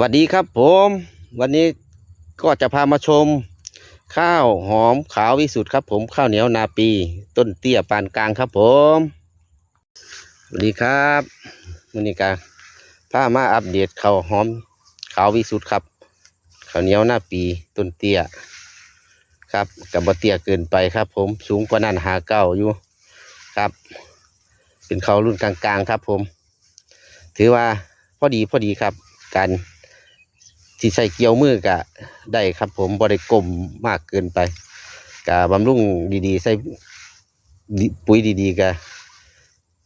วัสดีครับผม วันนี้ก็จะพามาชม ข้าวหอมขาววิสุทธ์ครับ ผมข้าวเหนียวนาปี ต้นเตี้ยปานกลางครับผมสวัสดีครับวันนี้กาพามาอัปเดตข้าวหอมขาววิสุทธ์ครับข้าวเหนียวนาปีต้นเตี้ยครับกับบเตี้ยเกินไปครับ ผมสูงกว่านั้นหาเก้าอยู่ครับ เป็นข้าวรุ่นกลางๆครับ ผม ถือว่าพอดีพอดีครับการ ที่ใส่เกี่ยวมือกะได้ครับ ผมบริกลมมากเกินไปกะบำรุงดีๆ ใส่ปุ๋ยดีๆกะ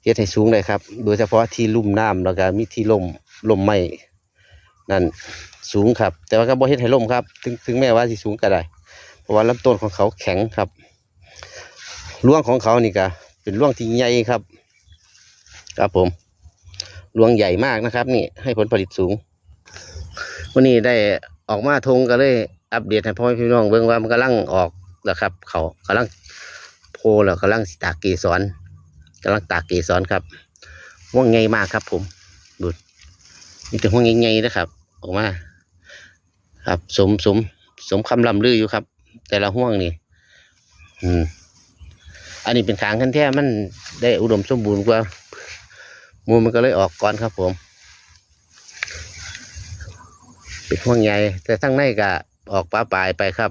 เฮ็ดให้สูงเลยครับ โดยเฉพาะที่ลุ่มน้ำแล้วก็มีที่ล่มล่มไม้นั่นสูงครับ แต่ว่าก็บ่เฮ็ดให้ล่มครับ ถึงถึงแม้ว่าสิสูงก็ได้เพราะว่าลำต้นของเขาแข็งครับร่วงของเขานี่ก็เป็นร่วงที่ใหญ่ครับ ครับผมรวงใหญ่มากนะครับ นี่ให้ผลผลิตสูง วันนี้ได้ออกมาทงก็เลย อัปเดตให้พ่อแม่พี่น้องเบิ่งว่ามันกำลังออกแล้วครับ เขากำลังโพแล้วกำลังตากเกสรกำลังตากเกสรครับห่วงใหญ่มากครับ ผมดูมีแต่ห่วงใหญ่ๆนะครับ ออกมา ครับสมสมสมคำลำลืออยู่ครับ แต่ละห่วงนี่ อืม อันนี้เป็นขางขั้นแท้มันได้อุดมสมบูรณ์กว่ามูมันก็เลยออกก่อนครับผม เป็นห่วงใยแต่ทั้งในก็ออกปลาปลายไปครับ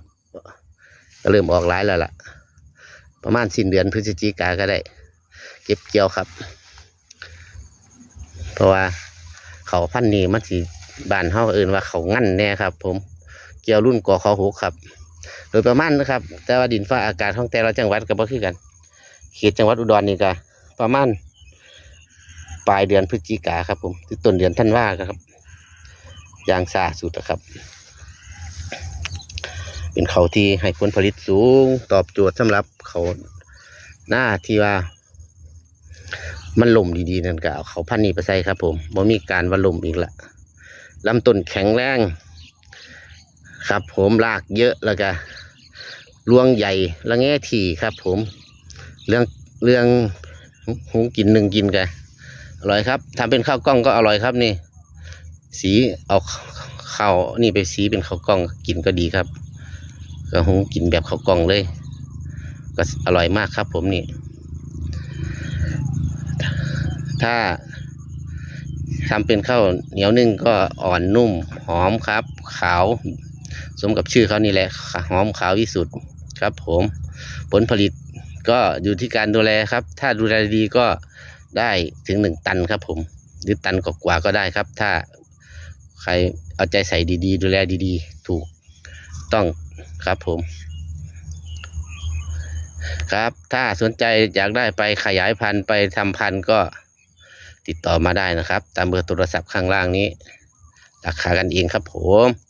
ก็เริ่มออกหลายแล้วล่ะ ประมาณสิ้นเดือนพฤศจิกาก็ได้ เก็บเกี่ยวครับ เพราะว่าเขาพันนี้มันสิบ้านเฮาเอื่นว่าเขางั้นแน่ครับ ผมเกี่ยวรุ่นกอเขาหกครับ โดยประมาณนะครับ แต่ว่าดินฟ้าอากาศของแต่ละจังหวัดก็บ่คือกันเขตจังหวัดอุดรนี่ก็ประมาณปลายเดือนพฤศจิกาครับ ผมต้นเดือนธันวาครับ อย่างซาสุดนะครับ เป็นเขาที่ให้ผลผลิตสูงตอบโจทย์สำหรับเขาหน้าที่ว่า มันล่มดีๆนั่นก็เอาเขาพันนี้ไปใส่ครับผมบ่มีการว่าล่มอีกละลำต้นแข็งแรง ครับผมรากเยอะแล้วก็รวงใหญ่ละแง่ถี่ครับ ผม เรื่องเรื่องหุงกินหนึ่งกินกันอร่อยครับทำเป็นข้าวกล้องก็อร่อยครับนี่ สีเอาข้าวนี่ไปสีเป็นข้าวกล้องกินก็ดีครับก็หุงกินแบบข้าวกล้องเลย ก็อร่อยมากครับ ผมนี่ ถ้าทำเป็นข้าวเหนียวนึ่งก็อ่อนนุ่มหอมครับ ขาว สมกับชื่อเขานี่แหละหอมขาวที่สุดครับ ผม ผลผลิตก็อยู่ที่การดูแลครับ ถ้าดูแลดีก็ได้ถึงหนึ่งตันครับ ผม หรือตันกว่าก็ได้ครับ ถ้า ใครเอาใจใส่ดีๆ ดูแลดีๆ ถูกต้องครับผม ครับถ้าสนใจอยากได้ไปขยายพันธุ์ไปทำพันธุ์ก็ติดต่อมาได้นะครับ ตามเบอร์โทรศัพท์ข้างล่างนี้ ราคากันเองครับผม